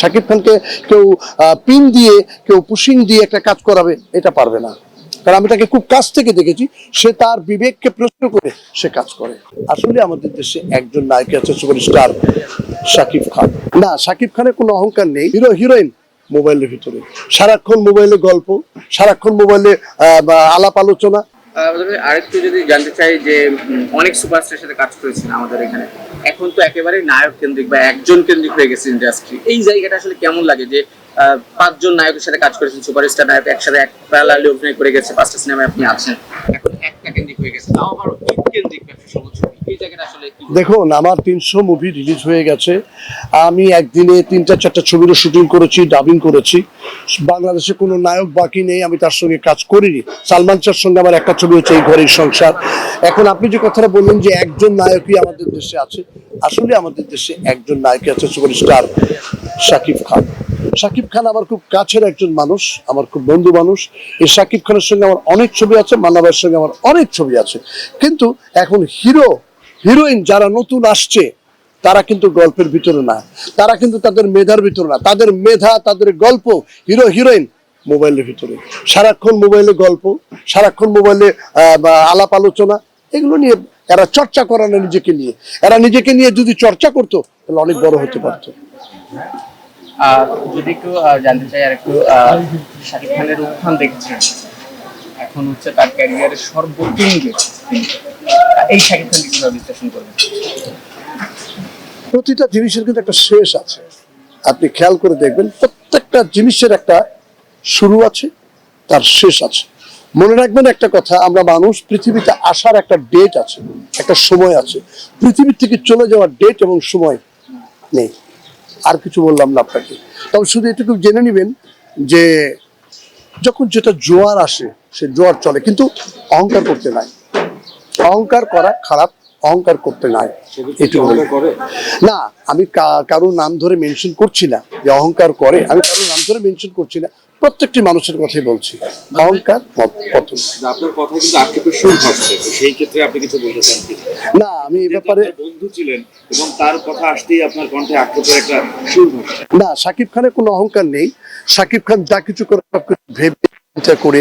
শাকিব খানকে কেউ পিন দিয়ে, কেউ পুশিং দিয়ে একটা কাজ করাবে, এটা পারবে না। কারণ আমি তাকে খুব কাছ থেকে দেখেছি, সে তার বিবেককে প্রশ্ন করে সে কাজ করে। আসলে আমাদের দেশে একজন নায়ক আছে সুপারস্টার শাকিব খান। না, শাকিব খানের কোনো অহংকার নেই। হিরো, হিরোইন মোবাইলের ভিতরে। সারাক্ষণ মোবাইলে গল্প, সারাক্ষণ মোবাইলে আলাপ আলোচনা আরেকটু যদি জানতে চাই যে অনেক সুপারস্টার সাথে কাজ করেছেন আমাদের এখানে। এখন তো একেবারে নায়ক কেন্দ্রিক বা একজন কেন্দ্রিক হয়ে গেছে ইন্ডাস্ট্রি এই জায়গাটা আসলে কেমন লাগে যে পাঁচজন নায়কের সাথে কাজ করেছেন, সুপারস্টার, নায়ক একসাথে এক প্যারালালি অভিনয় করে গেছে, পাঁচটা সিনেমায় আপনি আছেন, এখন একটা কেন্দ্রিক হয়ে গেছে। তাও আবার কেন্দ্রিক ব্যবসা সবুজ এই জায়গাটা দেখুন, আমার তিনশো মুভি রিলিজ হয়ে গেছে। আমি একদিনে তিনটা, চারটা ছবিরও শুটিং করেছি ডাবিং করেছি। বাংলাদেশে কোনো নায়ক বাকি নেই, আমি তার সঙ্গে কাজ করিনি। সালমান শাহর সঙ্গে আমার একটা ছবি হচ্ছে এই ঘরের সংসার। এখন আপনি যে কথাটা বললেন যে একজন নায়কই আমাদের দেশে আছে, আসলে আমাদের দেশে একজন নায়কই আছে, সুপারস্টার শাকিব খান। শাকিব খান আমার খুব কাছের একজন মানুষ, আমার খুব বন্ধু মানুষ। এই শাকিব খানের সঙ্গে আমার অনেক ছবি আছে মান্নাবাইয়ের সঙ্গে আমার অনেক ছবি আছে। কিন্তু এখন হিরো হিরোইন যারা নতুন আসছে, তারা কিন্তু গল্পের ভিতরে না। তারা কিন্তু তাদের মেধার ভিতরে না। তাদের মেধা, তাদের গল্প হিরো, হিরোইন মোবাইলের ভিতরে। সারাক্ষণ মোবাইলে গল্প, সারাক্ষণ মোবাইলে আলাপ আলোচনা, এগুলো নিয়ে এরা চর্চা করে না নিজেকে নিয়ে। এরা নিজেকে নিয়ে যদি চর্চা করতো, তাহলে অনেক বড় হতে পারতো। যদি একটু জানতে চাই আর একটু শাকিব খানের উত্থান দেখছেন? এখন হচ্ছে তার ক্যারিয়ারের সর্বকেন্দ্রে এই কীভাবে বিশ্লেষণ করবেন? প্রতিটা জিনিসের কিন্তু একটা শেষ আছে। আপনি খেয়াল করে দেখবেন, প্রত্যেকটা জিনিসের একটা শুরু আছে, তার শেষ আছে। মনে রাখবেন একটা কথা, আমরা মানুষ পৃথিবীতে আসার একটা ডেট আছে, একটা সময় আছে। পৃথিবীর থেকে চলে যাওয়ার ডেট এবং সময় নেই। আর কিছু বললাম না আপনাকে। তবে শুধু এটুকু জেনে নেবেন যে, যখন যেটা জোয়ার আসে, সে জোয়ার চলে, কিন্তু অহংকার করতে নাই। অহংকার করা খারাপ অহংকার করতে নাই। এটুকু। না আমি কা- কারোর নাম ধরে মেনশন করছি না যে অহংকার করে। আমি কারোর নাম ধরে মেনশন করছি না। প্রত্যেকটি মানুষের কথাই বলছি। অহংকার পতন আপনার কথা কিন্তু আক্ষেপের সুর ভাসছে সেই ক্ষেত্রে আপনি কিছু বলতে চান না আমি এই ব্যাপারে বন্ধু ছিলেন এবং তার কথা আসতেই আপনার কণ্ঠে আক্ষেপের একটা সুর না সাকিব খানের কোনো অহংকার নেই। সাকিব খান যা কিছু করে সবকিছু ভেবে চিন্তা করে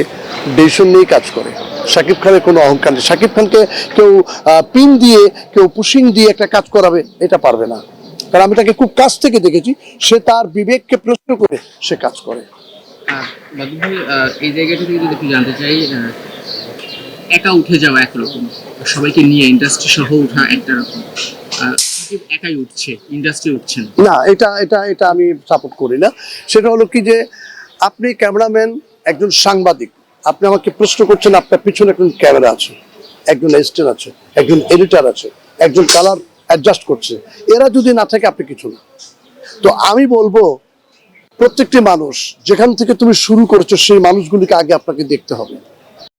ডিসিশন নিয়ে কাজ করে। সাকিব খানের কোনো অহংকার নেই। সাকিব খানকে কেউ পিন দিয়ে কেউ পুশিং দিয়ে একটা কাজ করাবে এটা পারবে না। কারণ আমি তাকে খুব কাছ থেকে দেখেছি সে তার বিবেককে প্রশ্ন করে সে কাজ করে। এই জায়গাটা থেকে যদি একটু জানতে চাই একা উঠে যাওয়া একরকম। সবাইকে নিয়ে ইন্ডাস্ট্রি সহ উঠা একটা রকম একাই উঠছে ইন্ডাস্ট্রি উঠছে না। এটা এটা এটা আমি সাপোর্ট করি না। সেটা হলো কি যে আপনি ক্যামেরাম্যান একজন সাংবাদিক। আপনি আমাকে প্রশ্ন করছেন, আপনার পিছনে একজন ক্যামেরা আছে, একজন অ্যাসিস্ট্যান্ট আছে, একজন এডিটার আছে, একজন কালার অ্যাডজাস্ট করছে। এরা যদি না থাকে, আপনি কিছু না। তো আমি বলব, প্রত্যেকটি মানুষ, যেখান থেকে তুমি শুরু করেছ, সেই মানুষগুলিকে আগে আপনাকে দেখতে হবে।